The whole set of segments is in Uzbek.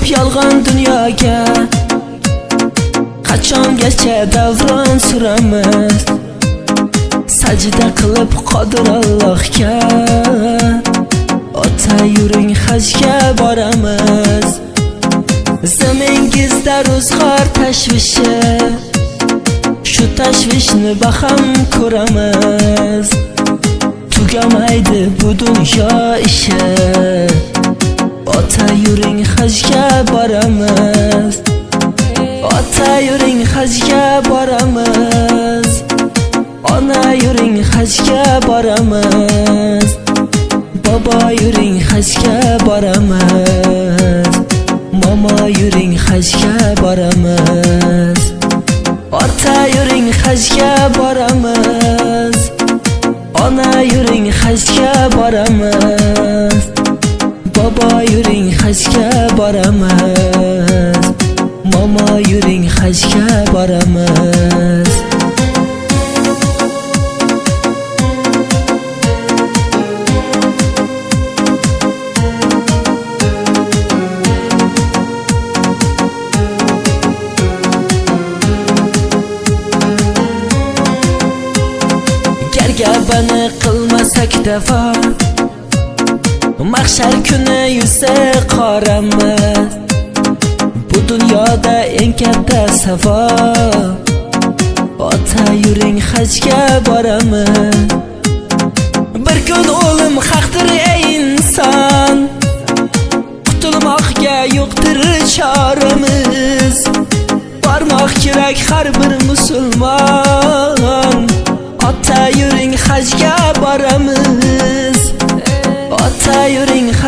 kelib yolg'on dunyoga qachongacha davron suramiz sajda qilib qodir Allohga ota yuring hajga boramiz zamingizda ro'zg'or tashvishi shu tashvishni baham ko'ramiz tugamaydi bu dunyo ishi ota yuring hajga boramiz. Ota yuring hajga boramiz. Ona yuring hajga boramiz. Bobo yuring hajga boramiz. Momo yuring hajga boramiz. Ota yuring hajga boramiz. Ona yuring hajga boramiz. Bobo yuring hajga boramiz. Momo yuring hajga boramiz. Gapini qilmasak davo mahshar kuni yuzi qoramiz bu dunyoda eng katta savob. Ota yuring hajga boramiz bir kun o'lim haqdir ey inson. Qutulmoqga yo'qdir choramiz. Bormoq kerak har bir musulmon. Ota yuring hajga boramiz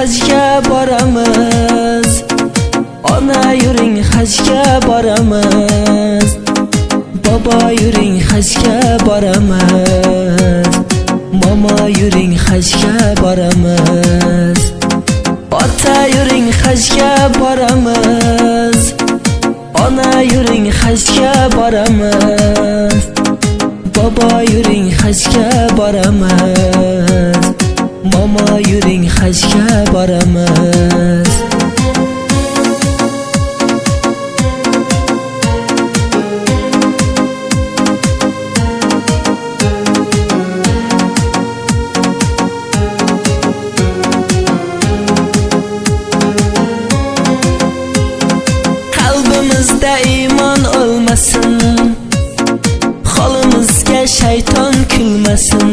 hajga boramiz. Ona yuring hajga boramiz. Bobo yuring hajga boramiz. Momo yuring hajga boramiz. Ota yuring hajga boramiz. Ona yuring hajga boramiz. Bobo yuring hajga boramiz. Momo yuring hajga boramiz. Qalbimizda iymon o'lmasin Xolimizga shayton kulmasin.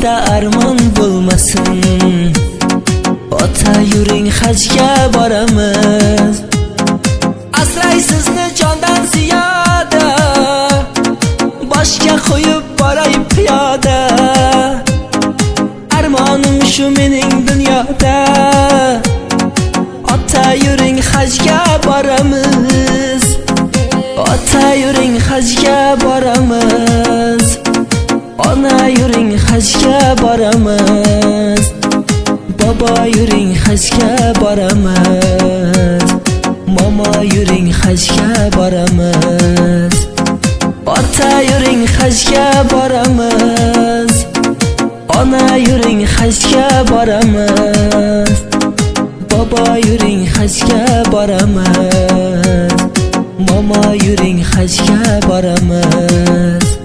Ko'nglimizda armon bo'lmasin Ota yuring hajga boramiz. Asray sizni jondan ziyoda Boshga qo'yib boray piyoda. Armonim shu mening dunyoda Ota yuring hajga boramiz. Ota yuring hajga boramiz. Ona yuring hajga boramiz. Bobo yuring hajga boramiz. Momo yuring hajga boramiz. Ota yuring hajga boramiz. Ona yuring hajga boramiz. Bobo yuring hajga boramiz. Momo yuring hajga boramiz.